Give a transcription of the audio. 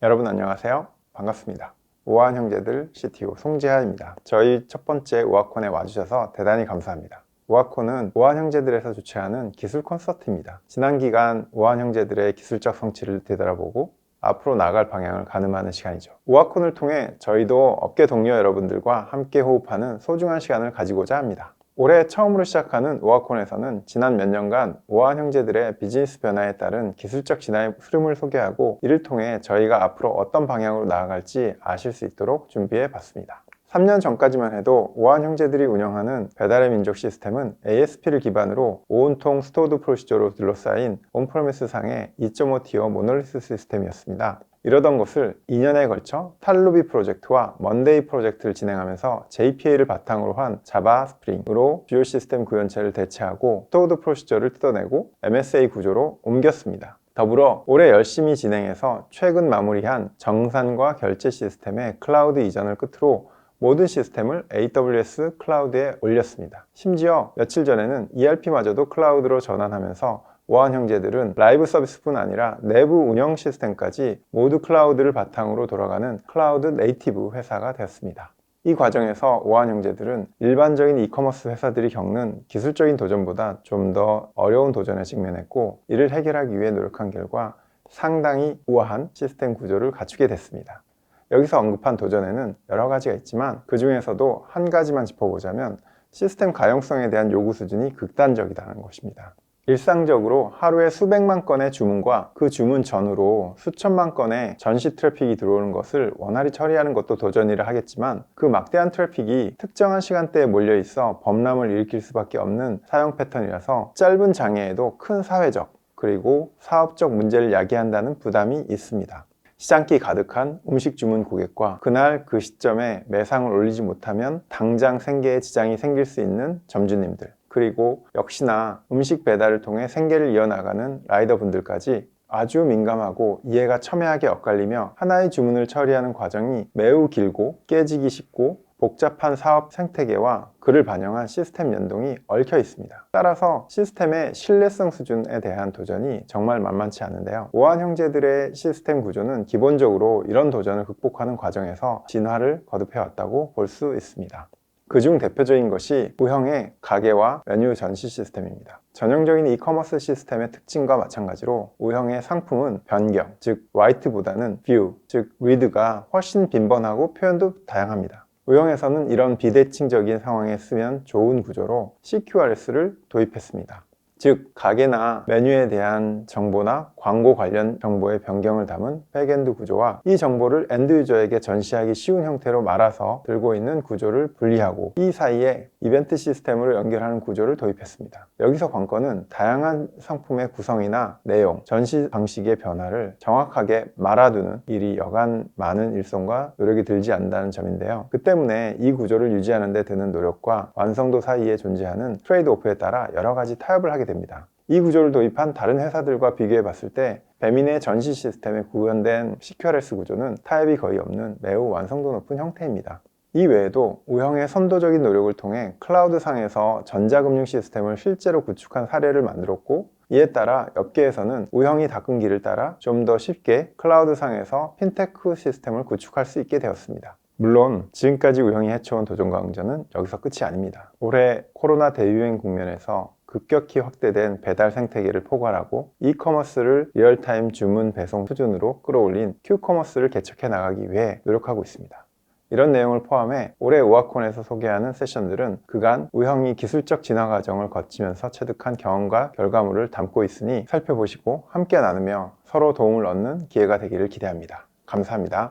여러분 안녕하세요. 반갑습니다. 우아한 형제들 CTO 송재하입니다. 저희 첫 번째 우아콘에 와주셔서 대단히 감사합니다. 우아콘은 우아한 형제들에서 주최하는 기술 콘서트입니다. 지난 기간 우아한 형제들의 기술적 성취를 되돌아보고 앞으로 나아갈 방향을 가늠하는 시간이죠. 우아콘을 통해 저희도 업계 동료 여러분들과 함께 호흡하는 소중한 시간을 가지고자 합니다. 올해 처음으로 시작하는 우아콘에서는 지난 몇 년간 우아한 형제들의 비즈니스 변화에 따른 기술적 진화의 흐름을 소개하고 이를 통해 저희가 앞으로 어떤 방향으로 나아갈지 아실 수 있도록 준비해 봤습니다. 3년 전까지만 해도 우아한 형제들이 운영하는 배달의 민족 시스템은 ASP를 기반으로 온통 스토어드 프로시저로 둘러싸인 온프로미스 상의 2.5 티어 모노리스 시스템이었습니다. 이러던 것을 2년에 걸쳐 탈루비 프로젝트와 먼데이 프로젝트를 진행하면서 JPA를 바탕으로 한 자바 스프링으로 주요 시스템 구현체를 대체하고 스토어드 프로시저를 뜯어내고 MSA 구조로 옮겼습니다. 더불어 올해 열심히 진행해서 최근 마무리한 정산과 결제 시스템의 클라우드 이전을 끝으로 모든 시스템을 AWS 클라우드에 올렸습니다. 심지어 며칠 전에는 ERP마저도 클라우드로 전환하면서 우아한 형제들은 라이브 서비스뿐 아니라 내부 운영 시스템까지 모두 클라우드를 바탕으로 돌아가는 클라우드 네이티브 회사가 되었습니다. 이 과정에서 우아한 형제들은 일반적인 이커머스 회사들이 겪는 기술적인 도전보다 좀 더 어려운 도전에 직면했고 이를 해결하기 위해 노력한 결과 상당히 우아한 시스템 구조를 갖추게 됐습니다. 여기서 언급한 도전에는 여러 가지가 있지만 그 중에서도 한 가지만 짚어보자면 시스템 가용성에 대한 요구 수준이 극단적이라는 것입니다. 일상적으로 하루에 수백만 건의 주문과 그 주문 전후로 수천만 건의 전시 트래픽이 들어오는 것을 원활히 처리하는 것도 도전이라 하겠지만 그 막대한 트래픽이 특정한 시간대에 몰려 있어 범람을 일으킬 수밖에 없는 사용 패턴이라서 짧은 장애에도 큰 사회적 그리고 사업적 문제를 야기한다는 부담이 있습니다. 시장기 가득한 음식 주문 고객과 그날 그 시점에 매상을 올리지 못하면 당장 생계에 지장이 생길 수 있는 점주님들 그리고 역시나 음식 배달을 통해 생계를 이어나가는 라이더분들까지 아주 민감하고 이해가 첨예하게 엇갈리며 하나의 주문을 처리하는 과정이 매우 길고 깨지기 쉽고 복잡한 사업 생태계와 그를 반영한 시스템 연동이 얽혀 있습니다. 따라서 시스템의 신뢰성 수준에 대한 도전이 정말 만만치 않은데요. 우한 형제들의 시스템 구조는 기본적으로 이런 도전을 극복하는 과정에서 진화를 거듭해 왔다고 볼 수 있습니다. 그중 대표적인 것이 우형의 가게와 메뉴 전시 시스템입니다. 전형적인 이커머스 시스템의 특징과 마찬가지로 우형의 상품은 변경, 즉 라이트보다는 뷰, 즉 리드가 훨씬 빈번하고 표현도 다양합니다. 우형에서는 이런 비대칭적인 상황에 쓰면 좋은 구조로 CQRS를 도입했습니다. 즉 가게나 메뉴에 대한 정보나 광고 관련 정보의 변경을 담은 백엔드 구조와 이 정보를 엔드 유저에게 전시하기 쉬운 형태로 말아서 들고 있는 구조를 분리하고 이 사이에 이벤트 시스템으로 연결하는 구조를 도입했습니다. 여기서 관건은 다양한 상품의 구성이나 내용, 전시 방식의 변화를 정확하게 말아두는 일이 여간 많은 일손과 노력이 들지 않는다는 점인데요. 그 때문에 이 구조를 유지하는 데 드는 노력과 완성도 사이에 존재하는 트레이드 오프에 따라 여러 가지 타협을 하게 됩니다. 이 구조를 도입한 다른 회사들과 비교해 봤을 때 배민의 전시 시스템에 구현된 CQRS 구조는 타협이 거의 없는 매우 완성도 높은 형태입니다. 이 외에도 우형의 선도적인 노력을 통해 클라우드 상에서 전자금융 시스템을 실제로 구축한 사례를 만들었고 이에 따라 업계에서는 우형이 닦은 길을 따라 좀 더 쉽게 클라우드 상에서 핀테크 시스템을 구축할 수 있게 되었습니다. 물론 지금까지 우형이 해쳐온 도전과 응전은 여기서 끝이 아닙니다. 올해 코로나 대유행 국면에서 급격히 확대된 배달 생태계를 포괄하고 이커머스를 리얼타임 주문 배송 수준으로 끌어올린 큐커머스를 개척해 나가기 위해 노력하고 있습니다. 이런 내용을 포함해 올해 우아콘에서 소개하는 세션들은 그간 우형이 기술적 진화 과정을 거치면서 체득한 경험과 결과물을 담고 있으니 살펴보시고 함께 나누며 서로 도움을 얻는 기회가 되기를 기대합니다. 감사합니다.